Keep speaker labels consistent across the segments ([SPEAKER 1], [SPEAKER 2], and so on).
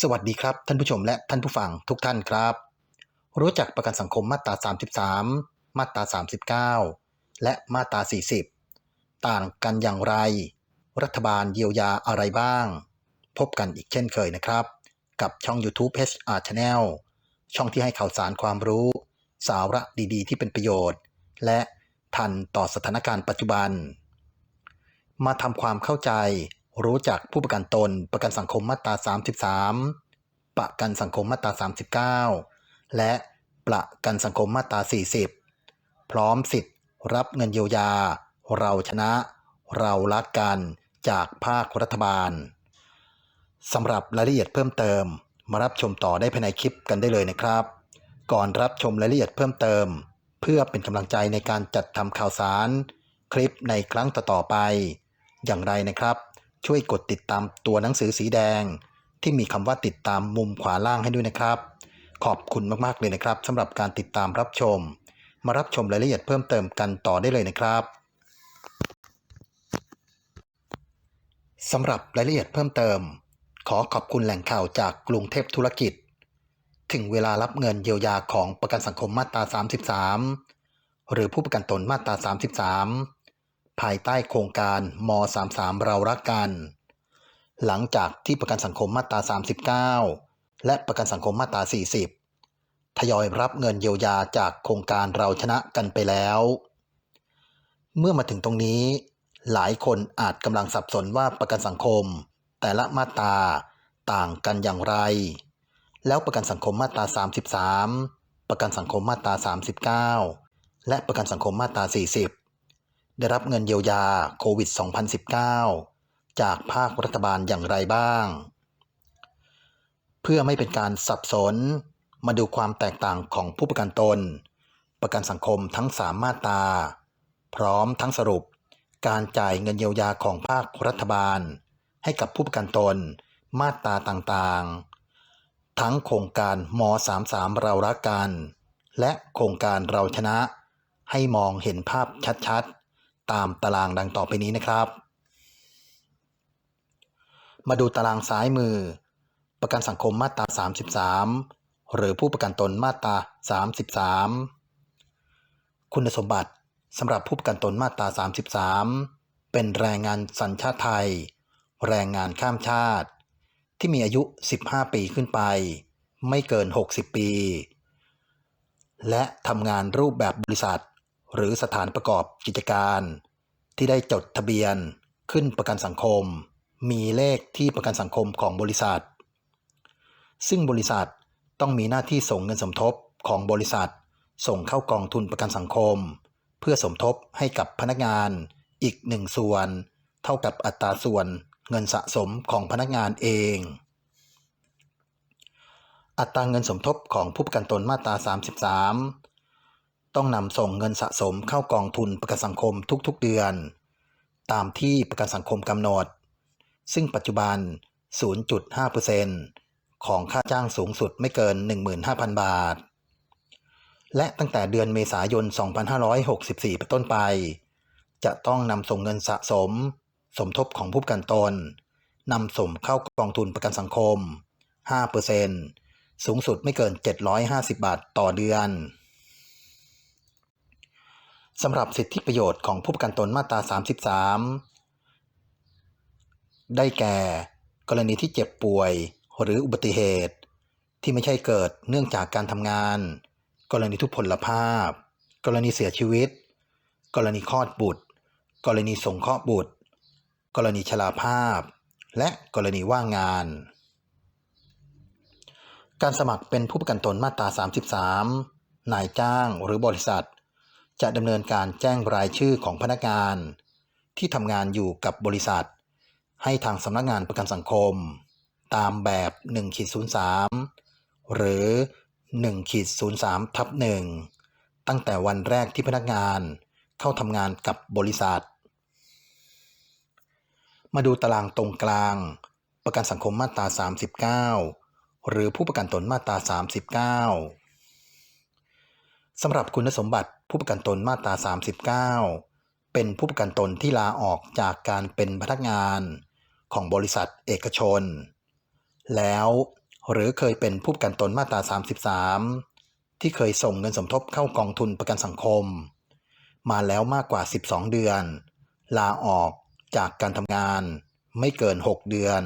[SPEAKER 1] สวัสดีครับ ท่านผู้ชมและท่านผู้ฟังทุกท่านครับ รู้จักประกันสังคมมาตรา 33 มาตรา 39 และมาตรา 40 ต่างกันอย่างไร รัฐบาลเยียวยาอะไรบ้าง พบกันอีกเช่นเคยนะครับ กับช่อง YouTube HR Channel ช่องที่ให้ข่าวสารความรู้ สาระดีๆ ที่เป็นประโยชน์ และทันต่อสถานการณ์ปัจจุบัน มาทำความเข้าใจ รู้จักผู้ประกันตน ประกันสังคมมาตรา 33 ประกันสังคมมาตรา 39 และประกันสังคมมาตรา 40 พร้อมสิทธิ์รับเงินเยียวยา เราชนะ เรารักกันจากภาครัฐบาลสำหรับรายละเอียดเพิ่มเติม มารับชมต่อได้ภายในคลิปกันได้เลยนะครับ ก่อนรับชมรายละเอียดเพิ่มเติม เพื่อเป็นกำลังใจในการจัดทำข่าวสาร คลิปในครั้งต่อๆไป อย่างไรนะครับ ช่วยกดติดตามตัวหนังสือสีแดง ที่มีคำว่าติดตามมุมขวาล่างให้ด้วยนะครับ ขอบคุณมากๆเลยนะครับสำหรับการติดตามรับชม มารับชมรายละเอียดเพิ่มเติมกันต่อได้เลยนะครับสำหรับรายละเอียดเพิ่มเติม ขอขอบคุณแหล่งข่าวจากกรุงเทพธุรกิจ ถึงเวลารับเงินเยียวยาของประกันสังคมมาตรา 33 หรือผู้ประกันตนมาตรา 33 ภายใต้โครงการม 33 เรารักกัน หลังจากที่ประกันสังคมมาตรา 39 และประกันสังคมมาตรา 40 ทยอยรับเงินเยียวยาจากโครงการเราชนะกันไปแล้ว เมื่อมาถึงตรงนี้ หลายคนอาจกำลังสับสนว่าประกันสังคม แต่ละมาตราต่างกันอย่างไร แล้วประกันสังคมมาตรา 33 ประกันสังคมมาตรา 39 และประกันสังคมมาตรา 40 ได้รับเงินเยียวยาโควิด 2019 จากภาครัฐบาลอย่างไรบ้าง เพื่อไม่เป็นการสับสน มาดูความแตกต่างของผู้ประกันตน ประกันสังคมทั้ง3มาตราพร้อมทั้งสรุปการจ่ายเงินเยียวยาของภาครัฐบาล ให้กับผู้ประกันตนมาตราต่างๆ ทั้งโครงการม 33 เรารักกัน และโครงการเราชนะ ให้มองเห็นภาพชัดๆ ตามตารางดังต่อไปนี้นะครับ มาดูตารางซ้ายมือ ประกันสังคมมาตรา 33 หรือผู้ประกันตนมาตรา 33 คุณสมบัติสำหรับผู้ประกันตนมาตรา 33 เป็นแรงงานสัญชาติไทย แรงงานข้ามชาติ ที่มีอายุ 15 ปีขึ้นไป ไม่เกิน 60 ปี และทำงานรูปแบบบริษัท หรือสถานประกอบกิจการ ที่ได้จดทะเบียนขึ้นประกันสังคม มีเลขที่ประกันสังคมของบริษัท ซึ่งบริษัทต้องมีหน้าที่ส่งเงินสมทบของบริษัท ส่งเข้ากองทุนประกันสังคม เพื่อสมทบให้กับพนักงานอีกหนึ่งส่วน เท่ากับอัตราส่วนเงินสะสมของพนักงานเอง อัตราเงินสมทบของผู้ประกันตนมาตรา 33 ต้องนำส่งเงินสะสมเข้ากองทุนประกันสังคมทุกๆเดือน ตามที่ประกันสังคมกำหนด ซึ่งปัจจุบัน 0.5%ของค่าจ้างสูงสุดไม่เกิน 15,000 บาท และตั้งแต่เดือนเมษายน 2564 เป็นต้นไป จะต้องนำส่งเงินสะสม สมทบของผู้ประกันตนนำส่งเข้ากองทุนประกันสังคม 5%สูงสุดไม่เกิน 750 บาทต่อเดือน สำหรับสิทธิประโยชน์ของผู้ประกันตนมาตรา 33 ได้แก่ กรณีที่เจ็บป่วย หรืออุบัติเหตุ ที่ไม่ใช่เกิดเนื่องจากการทำงาน กรณีทุพพลภาพ กรณีเสียชีวิต กรณีคลอดบุตร กรณีสงเคราะห์บุตร กรณีชราภาพ และกรณีว่างงาน การสมัครเป็นผู้ประกันตนมาตรา 33นายจ้างหรือบริษัท จะดำเนินการแจ้งรายชื่อของพนักงาน ที่ทำงานอยู่กับบริษัท ให้ทางสำนักงานประกันสังคม ตามแบบ1ขีด03 หรือ1ขีด03ทับ1ตั้งแต่วันแรกที่พนักงานเข้าทำงานกับบริษัท มาดูตารางตรงกลาง ประกันสังคมมาตรา 39 หรือผู้ประกันตนมาตรา 39สำหรับคุณสมบัติ ผู้ประกันตนมาตรา 39 เป็นผู้ประกันตนที่ลาออกจากการเป็นพนักงานของบริษัทเอกชน แล้วหรือเคยเป็นผู้ประกันตนมาตรา 33 ที่เคยส่งเงินสมทบเข้ากองทุนประกันสังคม มาแล้วมากกว่า 12 เดือน ลาออกจากการทำงานไม่เกิน 6 เดือน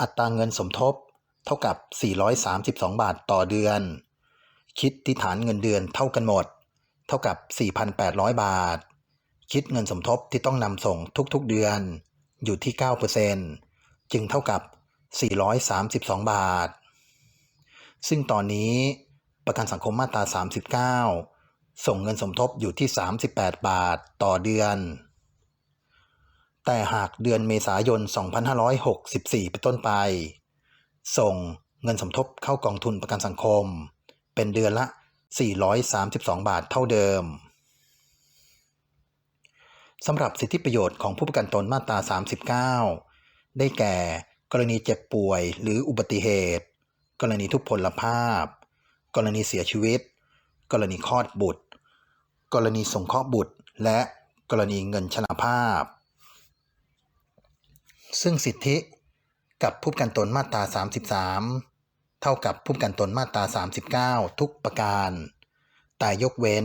[SPEAKER 1] อัตราเงินสมทบเท่ากับ 432 บาทต่อเดือน คิดที่ฐานเงินเดือนเท่ากันหมด เท่ากับ 4,800 บาท คิดเงินสมทบที่ต้องนำส่งทุกๆเดือน อยู่ที่ 9%จึงเท่ากับ 432 บาท ซึ่งตอนนี้ประกันสังคมมาตรา 39 ส่งเงินสมทบอยู่ที่ 38 บาทต่อเดือน แต่หากเดือนเมษายน 2564 เป็นต้นไป ส่งเงินสมทบเข้ากองทุนประกันสังคม เป็นเดือนละ 432 บาทเท่าเดิมสำหรับสิทธิประโยชน์ของผู้ประกันตนมาตรา 39 ได้แก่ กรณีเจ็บป่วยหรืออุบัติเหตุ กรณีทุพพลภาพ กรณีเสียชีวิต กรณีคลอดบุตร กรณีสงเคราะห์บุตร และกรณีเงินชราภาพ ซึ่งสิทธิกับผู้ประกันตนมาตรา 33 เท่ากับผู้ประกันตนมาตรา 39 ทุกประการ แต่ยกเว้น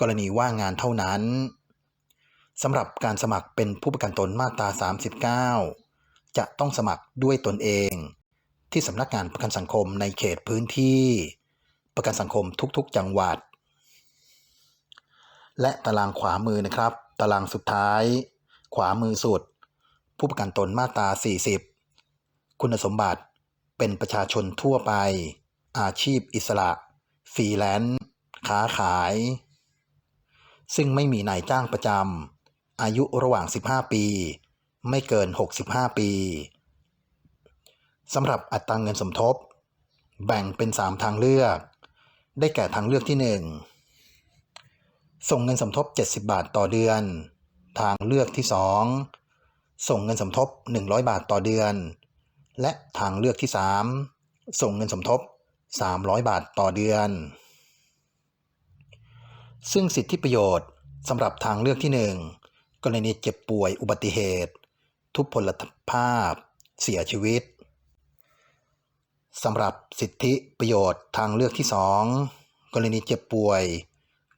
[SPEAKER 1] กรณีว่างงานเท่านั้นสำหรับการสมัครเป็นผู้ประกันตนมาตรา 39 จะต้องสมัครด้วยตนเอง ที่สำนักงานประกันสังคมในเขตพื้นที่ ประกันสังคมทุกๆ จังหวัด และตารางขวามือนะครับ ตารางสุดท้าย ขวามือสุด ผู้ประกันตนมาตรา 40 คุณสมบัติ เป็นประชาชนทั่วไป อาชีพอิสระ ฟรีแลนซ์ ค้าขาย ซึ่งไม่มีนายจ้างประจำ อายุระหว่าง 15 ปี ไม่เกิน 65 ปีสำหรับอัตราเงินสมทบ แบ่งเป็น 3 ทางเลือก ได้แก่ทางเลือกที่ 1 ส่งเงินสมทบ 70 บาทต่อเดือน ทางเลือกที่ 2 ส่งเงินสมทบ 100 บาทต่อเดือน และทางเลือกที่ 3 ส่งเงินสมทบ 300 บาทต่อเดือน ซึ่งสิทธิประโยชน์สำหรับทางเลือกที่ 1 กรณีเจ็บป่วยอุบัติเหตุ ทุพพลภาพ เสียชีวิตสำหรับสิทธิประโยชน์ทางเลือกที่ 2 กรณีเจ็บป่วย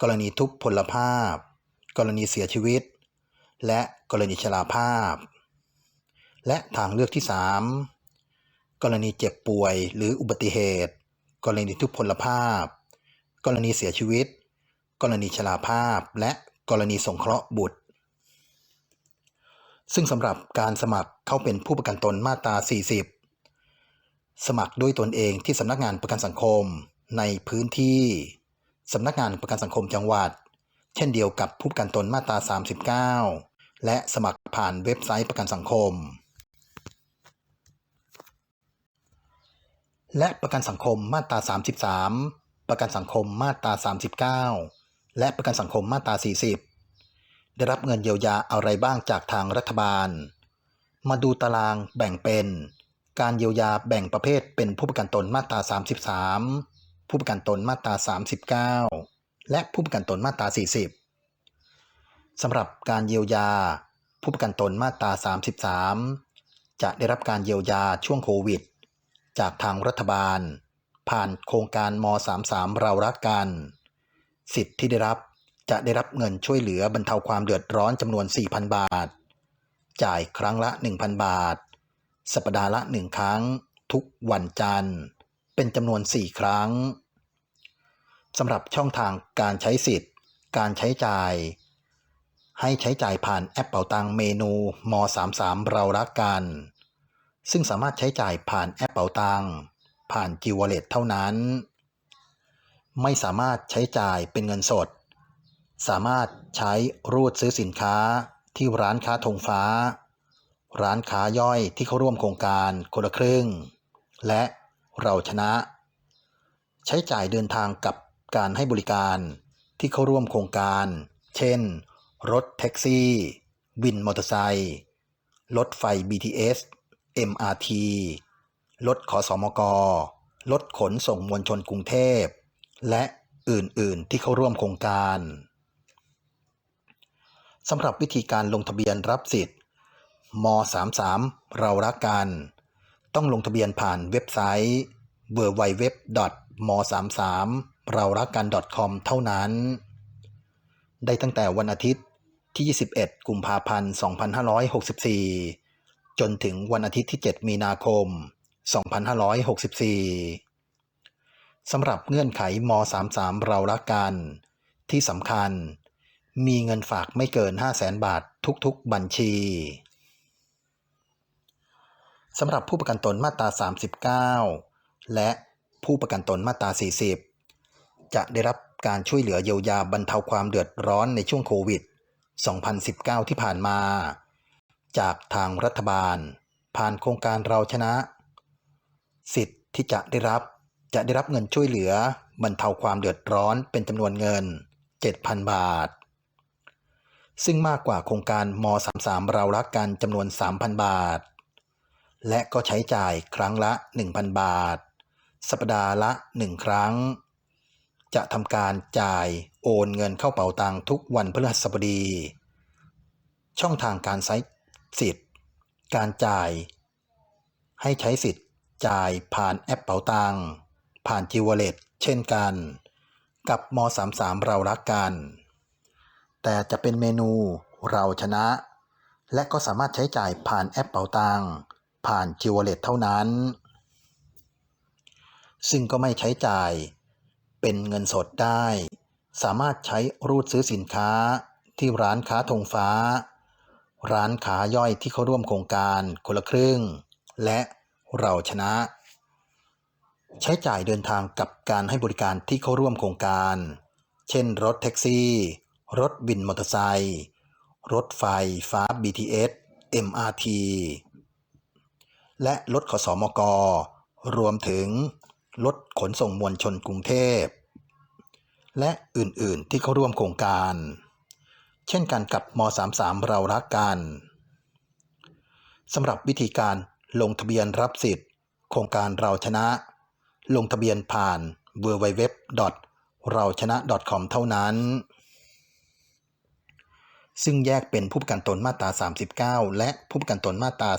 [SPEAKER 1] กรณีทุพพลภาพ กรณีเสียชีวิต และกรณีชราภาพ และทางเลือกที่ 3 กรณีเจ็บป่วย หรืออุบัติเหตุ กรณีทุพพลภาพ กรณีเสียชีวิต กรณีชราภาพ และกรณีสงเคราะห์บุตร ซึ่งสำหรับการสมัครเข้าเป็นผู้ประกันตนมาตรา 40 สมัครด้วยตนเองที่สำนักงานประกันสังคมในพื้นที่สำนักงานประกันสังคมจังหวัด เช่นเดียวกับผู้ประกันตนมาตรา 39 และสมัครผ่านเว็บไซต์ประกันสังคม และประกันสังคมมาตรา 33 ประกันสังคมมาตรา 39 และประกันสังคมมาตรา 40 ได้รับเงินเยียวยาอะไรบ้างจากทางรัฐบาล มาดูตารางแบ่งเป็น การเยียวยาแบ่งประเภทเป็นผู้ประกันตนมาตรา 33 ผู้ประกันตนมาตรา 39 และผู้ประกันตนมาตรา 40 สำหรับการเยียวยาผู้ประกันตนมาตรา 33 จะได้รับการเยียวยาช่วงโควิด จากทางรัฐบาล ผ่านโครงการม 33 เรารักกัน สิทธิ์ที่ได้รับจะได้รับเงินช่วยเหลือบรรเทาความเดือดร้อนจำนวน 4,000 บาท จ่ายครั้งละ 1,000 บาท สัปดาห์ละ 1 ครั้ง ทุกวันจันทร์ เป็นจำนวน 4 ครั้งสำหรับช่องทางการใช้สิทธิ์ การใช้จ่าย ให้ใช้จ่ายผ่านแอปเป๋าตังเมนูม 33 เรารักกัน ซึ่งสามารถใช้จ่ายผ่านแอปเป๋าตังผ่าน g w a l l e t เท่านั้น ไม่สามารถใช้จ่ายเป็นเงินสด สามารถใช้รูดซื้อสินค้าที่ร้านค้าธงฟ้า ร้านค้าย่อยที่เข้าร่วมโครงการคนละครึ่ง และเราชนะ ใช้จ่ายเดินทางกับการให้บริการที่เข้าร่วมโครงการ เช่น รถแท็กซี่ วินมอเตอร์ไซค์ รถไฟ BTS MRT รถขอสอมก รถขนส่งมวลชนกรุงเทพ และอื่น ๆ ที่เข้าร่วมโครงการสำหรับวิธีการลงทะเบียนรับสิทธิ์ม 33 เรารักกัน ต้องลงทะเบียนผ่านเว็บไซต์ www. m 3 3 เรารักกัน .com เท่านั้น ได้ตั้งแต่วันอาทิตย์ที่ 21 กุมภาพันธ์ 2564 จนถึงวันอาทิตย์ที่ 7 มีนาคม 2564 สำหรับเงื่อนไขม 33 เรารักกัน ที่สำคัญ มีเงินฝากไม่เกิน 500,000บาททุกๆ บัญชีสำหรับผู้ประกันตนมาตรา 39 และผู้ประกันตนมาตรา 40 จะได้รับการช่วยเหลือเยียวยาบรรเทาความเดือดร้อนในช่วงโควิด 2019 ที่ผ่านมา จากทางรัฐบาล ผ่านโครงการเราชนะ สิทธิ์ที่จะได้รับจะได้รับเงินช่วยเหลือบรรเทาความเดือดร้อนเป็นจำนวนเงิน 7,000 บาท ซึ่งมากกว่าโครงการม 33 เรารักกันจำนวน 3,000 บาท และก็ใช้จ่ายครั้งละ 1,000 บาท สัปดาห์ละ 1 ครั้ง จะทำการจ่ายโอนเงินเข้าเป๋าตังทุกวันพฤหัสบดี ช่องทางการใช้ สิทธิ์ การจ่าย ให้ใช้สิทธิ์จ่ายผ่านแอปเป๋าตังผ่านจิวเวลตเช่นกัน กับม 33 เรารักกัน แต่จะเป็นเมนูเราชนะ และก็สามารถใช้จ่ายผ่านแอปเป๋าตังผ่านจิวเวลตเท่านั้น ซึ่งก็ไม่ใช้จ่ายเป็นเงินสดได้ สามารถใช้รูดซื้อสินค้าที่ร้านค้าธงฟ้า ร้านค้าย่อยที่เขาร่วมโครงการคนละครึ่ง และเราชนะ ใช้จ่ายเดินทางกับการให้บริการที่เขาร่วมโครงการ เช่น รถแท็กซี่ รถบินมอเตอร์ไซค์รถไฟฟ้า BTS MRT และรถขสมก รวมถึงรถขนส่งมวลชนกรุงเทพ และอื่น ๆ ที่เขาร่วมโครงการ เช่นกันกับม 33 เรารักกันสำหรับวิธีการลงทะเบียนรับสิทธิ์ โครงการเราชนะ ลงทะเบียนผ่าน www. เราชนะ .com เท่านั้น ซึ่งแยกเป็นผู้ประกันตนมาตรา 39 และผู้ประกันตนมาตรา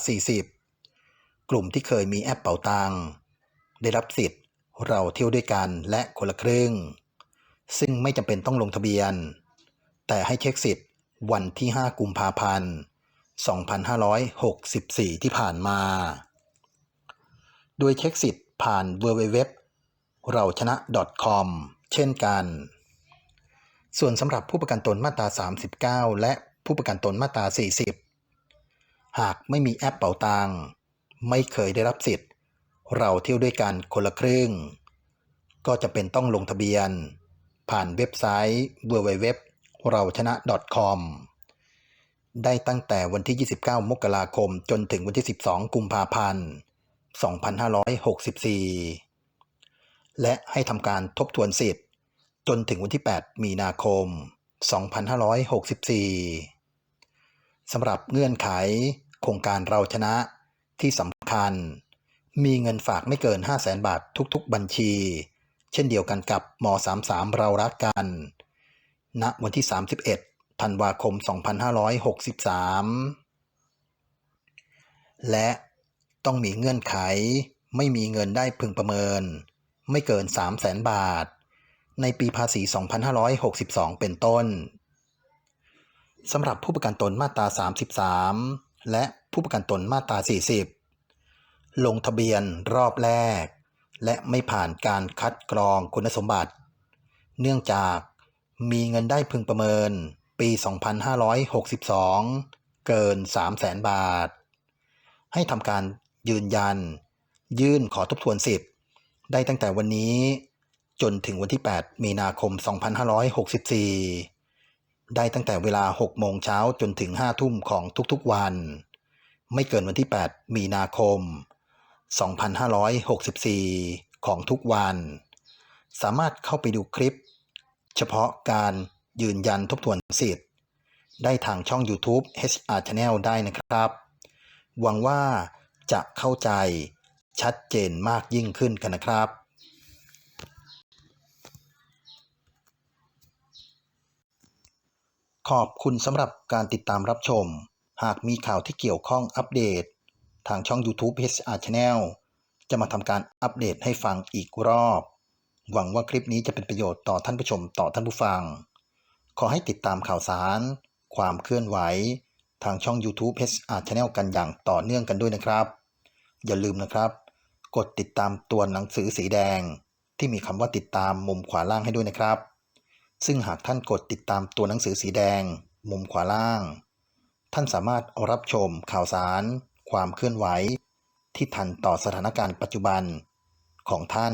[SPEAKER 1] 40 กลุ่มที่เคยมีแอปเป๋าตังได้รับสิทธิ์ เราเที่ยวด้วยกันและคนละครึ่ง ซึ่งไม่จำเป็นต้องลงทะเบียน แต่ให้เช็คสิทธิ์วันที่ 5 กุมภาพันธ์ 2564 ที่ผ่านมา โดยเช็คสิทธิ์ผ่าน www. เราชนะ .com เช่นกัน ส่วนสำหรับผู้ประกันตนมาตรา 39 และผู้ประกันตนมาตรา 40 หากไม่มีแอปเป๋าตังไม่เคยได้รับสิทธิ์ เราเที่ยวด้วยกันคนละครึ่ง ก็จะเป็นต้องลงทะเบียน ผ่านเว็บไซต์ www. เราชนะ .com ได้ตั้งแต่วันที่ 29 มกราคม จนถึงวันที่ 12 กุมภาพันธ์ 2564 และให้ทำการทบทวนสิทธิ์ จนถึงวันที่ 8 มีนาคม 2564 สำหรับเงื่อนไขโครงการเราชนะที่สำคัญ มีเงินฝากไม่เกิน 500,000 บาททุกๆ บัญชี เช่นเดียวกันกับม33 เรารักกัน ณวันที่ 31 ธันวาคม 2563 และต้องมีเงื่อนไขไม่มีเงินได้พึงประเมิน ไม่เกิน 300,000บาท ในปีภาษี 2562 เป็นต้นสำหรับผู้ประกันตนมาตรา 33 และผู้ประกันตนมาตรา 40 ลงทะเบียนรอบแรก และไม่ผ่านการคัดกรองคุณสมบัติ เนื่องจาก มีเงินได้พึงประเมิน ปี 2562 เกิน 300,000 บาท ให้ทำการยืนยัน ยื่นขอทบทวนสิทธิ์ ได้ตั้งแต่วันนี้ จนถึงวันที่ 8 มีนาคม 2564 ได้ตั้งแต่เวลา 6 โมงเช้าจนถึง 5 ทุ่มของทุกๆวัน ไม่เกินวันที่ 8 มีนาคม 2564 ของทุกวัน สามารถเข้าไปดูคลิป เฉพาะการยืนยันทบทวนสิทธิ์ ได้ทางช่อง YouTube HR Channel ได้นะครับ หวังว่าจะเข้าใจชัดเจนมากยิ่งขึ้นกันนะครับขอบคุณสำหรับการติดตามรับชม หากมีข่าวที่เกี่ยวข้องอัปเดต ทางช่อง YouTube HR Channel จะมาทำการอัปเดตให้ฟังอีกรอบ หวังว่าคลิปนี้จะเป็นประโยชน์ต่อท่านผู้ชมต่อท่านผู้ฟัง ขอให้ติดตามข่าวสาร ความเคลื่อนไหว ทางช่อง YouTube HR Channel กันอย่างต่อเนื่องกันด้วยนะครับ อย่าลืมนะครับ กดติดตามตัวหนังสือสีแดง ที่มีคำว่าติดตามมุมขวาล่างให้ด้วยนะครับ ซึ่งหากท่านกดติดตามตัวหนังสือสีแดง มุมขวาล่าง ท่านสามารถรับชมข่าวสาร ความเคลื่อนไหว ที่ทันต่อสถานการณ์ปัจจุบันของท่าน